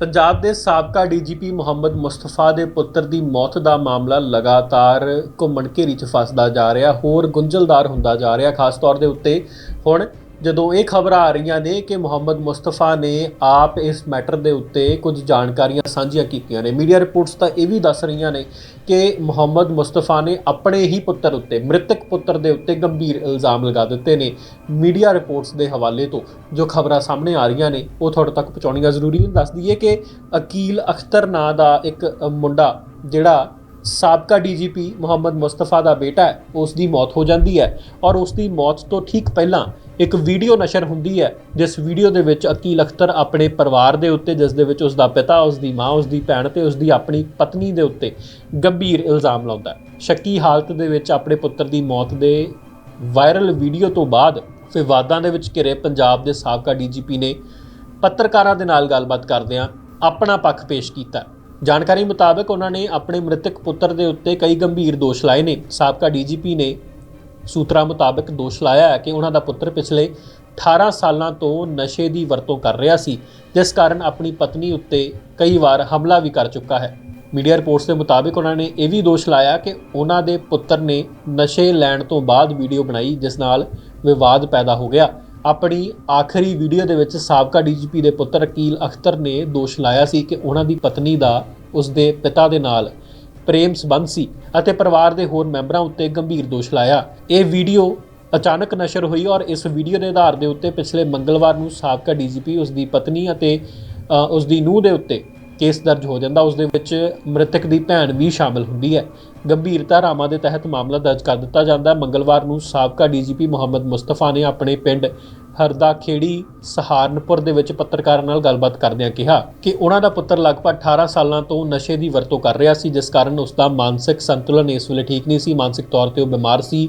ਪੰਜਾਬ ਦੇ ਸਾਬਕਾ ਡੀਜੀਪੀ ਮੁਹੰਮਦ ਮੁਸਤਫਾ ਦੇ ਪੁੱਤਰ ਦੀ ਮੌਤ ਦਾ ਮਾਮਲਾ ਲਗਾਤਾਰ ਘੁੰਮਣ ਘੇਰੀ 'ਚ ਫਸਦਾ ਜਾ ਰਿਹਾ, ਹੋਰ ਗੁੰਝਲਦਾਰ ਹੁੰਦਾ ਜਾ ਰਿਹਾ, ਖਾਸ ਤੌਰ ਦੇ ਉੱਤੇ ਹੁਣ ਜਦੋਂ ਇਹ ਖਬਰਾਂ ਆ ਰਹੀਆਂ ਨੇ ਕਿ ਮੁਹੰਮਦ ਮੁਸਤਫਾ ਨੇ ਆਪ ਇਸ ਮੈਟਰ ਦੇ ਉੱਤੇ ਕੁਝ ਜਾਣਕਾਰੀਆਂ ਸਾਂਝੀਆਂ ਕੀਤੀਆਂ ਨੇ। ਮੀਡੀਆ ਰਿਪੋਰਟਸ ਤਾਂ ਇਹ ਵੀ ਦੱਸ ਰਹੀਆਂ ਨੇ ਕਿ ਮੁਹੰਮਦ ਮੁਸਤਫਾ ਨੇ ਆਪਣੇ ਹੀ ਪੁੱਤਰ ਉੱਤੇ, ਮ੍ਰਿਤਕ ਪੁੱਤਰ ਦੇ ਉੱਤੇ ਗੰਭੀਰ ਇਲਜ਼ਾਮ ਲਗਾ ਦਿੱਤੇ ਨੇ ਮੀਡੀਆ ਰਿਪੋਰਟਸ ਦੇ ਹਵਾਲੇ ਤੋਂ। ਜੋ ਖਬਰਾਂ ਸਾਹਮਣੇ ਆ ਰਹੀਆਂ ਨੇ, ਉਹ ਤੁਹਾਡੇ ਤੱਕ ਪਹੁੰਚਾਉਣੀਆਂ ਜ਼ਰੂਰੀ ਨੇ। ਦੱਸ ਦਈਏ ਕਿ ਅਕੀਲ ਅਖਤਰ ਨਾਂ ਦਾ ਇੱਕ ਮੁੰਡਾ ਜਿਹੜਾ ਸਾਬਕਾ ਡੀਜੀਪੀ ਮੁਹੰਮਦ ਮੁਸਤਫਾ ਦਾ ਬੇਟਾ ਹੈ, ਉਸ ਦੀ ਮੌਤ ਹੋ ਜਾਂਦੀ ਹੈ ਔਰ ਉਸ ਦੀ ਮੌਤ ਤੋਂ ਠੀਕ ਪਹਿਲਾਂ ਇੱਕ ਵੀਡੀਓ ਨਸ਼ਰ ਹੁੰਦੀ ਹੈ, ਜਿਸ ਵੀਡੀਓ ਦੇ ਵਿੱਚ ਅਕੀਲ ਅਖਤਰ ਆਪਣੇ ਪਰਿਵਾਰ ਦੇ ਉੱਤੇ, ਜਿਸ ਦੇ ਵਿੱਚ ਉਸ ਦਾ ਪਿਤਾ ਉਸ ਦੀ ਮਾਂ ਉਸ ਦੀ ਭੈਣ ਤੇ ਉਸ ਦੀ ਆਪਣੀ ਪਤਨੀ ਦੇ ਉੱਤੇ ਗੰਭੀਰ ਇਲਜ਼ਾਮ ਲਾਉਂਦਾ ਹੈ। ਸ਼ੱਕੀ ਹਾਲਤ ਦੇ ਵਿੱਚ ਆਪਣੇ ਪੁੱਤਰ ਦੀ ਮੌਤ ਦੇ ਵਾਇਰਲ ਵੀਡੀਓ ਤੋਂ ਬਾਅਦ ਵਿਵਾਦਾਂ ਦੇ ਵਿੱਚ ਘਿਰੇ ਪੰਜਾਬ ਦੇ ਸਾਬਕਾ ਡੀਜੀਪੀ ਨੇ ਪੱਤਰਕਾਰਾਂ ਦੇ ਨਾਲ ਗੱਲਬਾਤ ਕਰਦਿਆਂ ਆਪਣਾ ਪੱਖ ਪੇਸ਼ ਕੀਤਾ। ਜਾਣਕਾਰੀ ਮੁਤਾਬਕ ਉਹਨਾਂ ਨੇ ਆਪਣੇ ਮ੍ਰਿਤਕ ਪੁੱਤਰ ਦੇ ਉੱਤੇ ਕਈ ਗੰਭੀਰ ਦੋਸ਼ ਲਾਏ ਨੇ। ਸਾਬਕਾ ਡੀਜੀਪੀ ਨੇ ਸੂਤਰਾਂ ਮੁਤਾਬਕ ਦੋਸ਼ ਲਾਇਆ ਹੈ ਕਿ ਉਹਨਾਂ ਦਾ ਪੁੱਤਰ ਪਿਛਲੇ 18 ਸਾਲਾਂ ਤੋਂ ਨਸ਼ੇ ਦੀ ਵਰਤੋਂ ਕਰ ਰਿਹਾ ਸੀ, ਜਿਸ ਕਾਰਨ ਆਪਣੀ ਪਤਨੀ ਉੱਤੇ ਕਈ ਵਾਰ ਹਮਲਾ ਵੀ ਕਰ ਚੁੱਕਾ ਹੈ। ਮੀਡੀਆ ਰਿਪੋਰਟਸ ਦੇ ਮੁਤਾਬਕ ਉਹਨਾਂ ਨੇ ਇਹ ਵੀ ਦੋਸ਼ ਲਾਇਆ ਕਿ ਉਹਨਾਂ ਦੇ ਪੁੱਤਰ ਨੇ ਨਸ਼ੇ ਲੈਣ ਤੋਂ ਬਾਅਦ ਵੀਡੀਓ ਬਣਾਈ, ਜਿਸ ਨਾਲ ਵਿਵਾਦ ਪੈਦਾ ਹੋ ਗਿਆ। ਆਪਣੀ ਆਖਰੀ ਵੀਡੀਓ ਦੇ ਵਿੱਚ ਸਾਬਕਾ ਡੀਜੀਪੀ ਦੇ ਪੁੱਤਰ ਅਕੀਲ ਅਖਤਰ ਨੇ ਦੋਸ਼ ਲਾਇਆ ਸੀ ਕਿ ਉਹਨਾਂ ਦੀ ਪਤਨੀ ਦਾ ਉਸ ਦੇ ਪਿਤਾ ਦੇ ਨਾਲ ਪ੍ਰੇਮ ਸੰਬੰਧ ਸੀ ਅਤੇ ਪਰਿਵਾਰ ਦੇ ਹੋਰ ਮੈਂਬਰਾਂ ਉੱਤੇ ਗੰਭੀਰ ਦੋਸ਼ ਲਾਇਆ। ਇਹ ਵੀਡੀਓ ਅਚਾਨਕ ਨਸ਼ਰ ਹੋਈ ਔਰ ਇਸ ਵੀਡੀਓ ਦੇ ਆਧਾਰ ਦੇ ਉੱਤੇ ਪਿਛਲੇ ਮੰਗਲਵਾਰ ਨੂੰ ਸਾਬਕਾ ਡੀਜੀਪੀ ਉਸ ਦੀ ਪਤਨੀ ਅਤੇ ਅ, ਉਸ ਦੀ ਨੂੰਹ ਦੇ ਉੱਤੇ ਕੇਸ ਦਰਜ ਹੋ ਜਾਂਦਾ, ਉਸ ਦੇ ਵਿੱਚ ਮ੍ਰਿਤਕ ਦੀ ਭੈਣ ਵੀ ਸ਼ਾਮਲ ਹੁੰਦੀ ਹੈ। ਗੰਭੀਰਤਾ ਧਾਰਾਵਾਂ ਦੇ ਤਹਿਤ ਮਾਮਲਾ ਦਰਜ ਕਰ ਦਿੱਤਾ ਜਾਂਦਾ। ਮੰਗਲਵਾਰ ਨੂੰ ਸਾਬਕਾ ਡੀਜੀਪੀ ਮੁਹੰਮਦ ਮੁਸਤਫਾ ਨੇ ਆਪਣੇ ਪਿੰਡ ਹਰਦਾ ਖੇੜੀ ਸਹਾਰਨਪੁਰ ਦੇ ਵਿੱਚ ਪੱਤਰਕਾਰਾਂ ਨਾਲ ਗੱਲਬਾਤ ਕਰਦਿਆਂ ਕਿਹਾ ਕਿ ਉਹਨਾਂ ਦਾ ਪੁੱਤਰ ਲਗਭਗ 18 ਸਾਲਾਂ ਤੋਂ ਨਸ਼ੇ ਦੀ ਵਰਤੋਂ ਕਰ ਰਿਹਾ ਸੀ, ਜਿਸ ਕਾਰਨ ਉਸ ਦਾ ਮਾਨਸਿਕ ਸੰਤੁਲਨ ਇਸ ਵੇਲੇ ਠੀਕ ਨਹੀਂ ਸੀ। ਮਾਨਸਿਕ ਤੌਰ ਤੇ ਉਹ ਬਿਮਾਰ ਸੀ।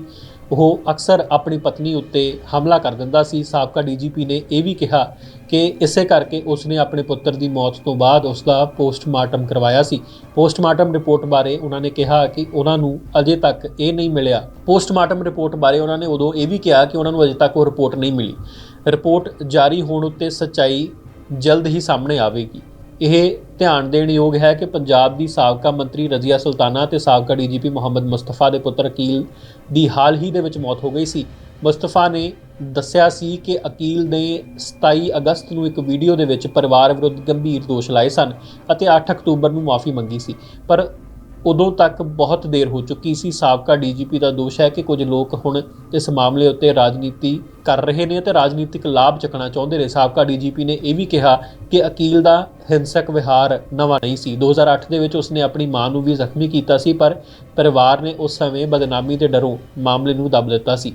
ਉਹ ਅਕਸਰ ਆਪਣੀ ਪਤਨੀ ਉੱਤੇ ਹਮਲਾ ਕਰ ਦਿੰਦਾ ਸੀ। ਸਾਬਕਾ ਡੀਜੀਪੀ ਨੇ ਇਹ ਵੀ ਕਿਹਾ ਕਿ ਇਸੇ ਕਰਕੇ ਉਸਨੇ ਆਪਣੇ ਪੁੱਤਰ ਦੀ ਮੌਤ ਤੋਂ ਬਾਅਦ ਉਸ ਦਾ ਪੋਸਟਮਾਰਟਮ ਕਰਵਾਇਆ ਸੀ। ਪੋਸਟਮਾਰਟਮ ਰਿਪੋਰਟ ਬਾਰੇ ਉਹਨਾਂ ਨੇ ਕਿਹਾ ਕਿ ਉਹਨਾਂ ਨੂੰ ਅਜੇ ਤੱਕ ਇਹ ਨਹੀਂ ਮਿਲਿਆ। ਪੋਸਟਮਾਰਟਮ ਰਿਪੋਰਟ ਬਾਰੇ ਉਹਨਾਂ ਨੇ ਉਦੋਂ ਇਹ ਵੀ ਕਿਹਾ ਕਿ ਉਹਨਾਂ ਨੂੰ ਅਜੇ ਤੱਕ ਉਹ ਰਿਪੋਰਟ ਨਹੀਂ ਮਿਲੀ। ਰਿਪੋਰਟ ਜਾਰੀ ਹੋਣ ਉੱਤੇ ਸੱਚਾਈ ਜਲਦ ਹੀ ਸਾਹਮਣੇ ਆਵੇਗੀ। ਇਹ ਧਿਆਨ ਦੇਣ ਯੋਗ ਹੈ ਕਿ ਪੰਜਾਬ ਦੀ ਸਾਬਕਾ ਮੰਤਰੀ ਰਜ਼ੀਆ ਸੁਲਤਾਨਾ ਤੇ ਸਾਬਕਾ ਡੀਜੀਪੀ ਮੁਹੰਮਦ ਮੁਸਤਫਾ ਦੇ ਪੁੱਤਰ ਅਕੀਲ ਦੀ ਹਾਲ ਹੀ ਦੇ ਵਿੱਚ ਮੌਤ ਹੋ ਗਈ ਸੀ। ਮੁਸਤਫਾ ਨੇ ਦੱਸਿਆ ਸੀ ਕਿ ਅਕੀਲ ਨੇ 27 ਅਗਸਤ ਨੂੰ ਇੱਕ ਵੀਡੀਓ ਦੇ ਵਿੱਚ ਪਰਿਵਾਰ ਵਿਰੁੱਧ ਗੰਭੀਰ ਦੋਸ਼ ਲਾਏ ਸਨ ਅਤੇ 8 ਅਕਤੂਬਰ ਨੂੰ ਮਾਫੀ ਮੰਗੀ ਸੀ। ਪਰ ਉਦੋਂ ਤੱਕ ਬਹੁਤ ਦੇਰ ਹੋ ਚੁੱਕੀ ਸੀ। ਸਾਬਕਾ ਡੀਜੀਪੀ ਦਾ ਦੋਸ਼ ਹੈ ਕਿ ਕੁਝ ਲੋਕ ਹੁਣ ਇਸ ਮਾਮਲੇ ਉੱਤੇ ਰਾਜਨੀਤੀ ਕਰ ਰਹੇ ਨੇ ਤੇ ਰਾਜਨੀਤਿਕ ਲਾਭ ਚੱਕਣਾ ਚਾਹੁੰਦੇ ਨੇ। ਸਾਬਕਾ ਡੀਜੀਪੀ ਨੇ ਇਹ ਵੀ ਕਿਹਾ ਕਿ ਅਕੀਲ ਦਾ ਹਿੰਸਕ ਵਿਹਾਰ ਨਵਾਂ ਨਹੀਂ ਸੀ। 2008 ਦੇ ਵਿੱਚ ਉਸਨੇ ਆਪਣੀ ਮਾਂ ਨੂੰ ਵੀ ਜ਼ਖਮੀ ਕੀਤਾ ਸੀ, ਪਰ ਪਰਿਵਾਰ ਨੇ ਉਸ ਸਮੇਂ ਬਦਨਾਮੀ ਦੇ ਡਰੋਂ ਮਾਮਲੇ ਨੂੰ ਦਬ ਦਿੱਤਾ ਸੀ।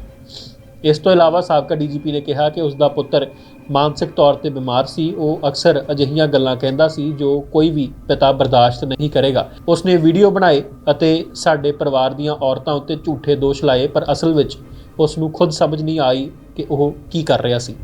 ਇਸ ਤੋਂ ਇਲਾਵਾ ਸਾਬਕਾ ਡੀਜੀਪੀ ਨੇ ਕਿਹਾ ਕਿ ਉਸ ਦਾ ਪੁੱਤਰ ਮਾਨਸਿਕ ਤੌਰ ਤੇ ਬਿਮਾਰ ਸੀ, ਉਹ ਅਕਸਰ ਅਜਿਹੀਆਂ ਗੱਲਾਂ ਕਹਿੰਦਾ ਸੀ ਜੋ ਕੋਈ ਵੀ ਪਿਤਾ ਬਰਦਾਸ਼ਤ ਨਹੀਂ ਕਰੇਗਾ। ਉਸਨੇ ਵੀਡੀਓ ਬਣਾਏ ਅਤੇ ਸਾਡੇ ਪਰਿਵਾਰ ਦੀਆਂ ਔਰਤਾਂ ਉੱਤੇ ਝੂਠੇ ਦੋਸ਼ ਲਾਏ, ਪਰ ਅਸਲ ਵਿੱਚ ਉਸ ਨੂੰ ਖੁਦ ਸਮਝ ਨਹੀਂ ਆਈ ਕਿ ਉਹ ਕੀ ਕਰ ਰਿਹਾ ਸੀ।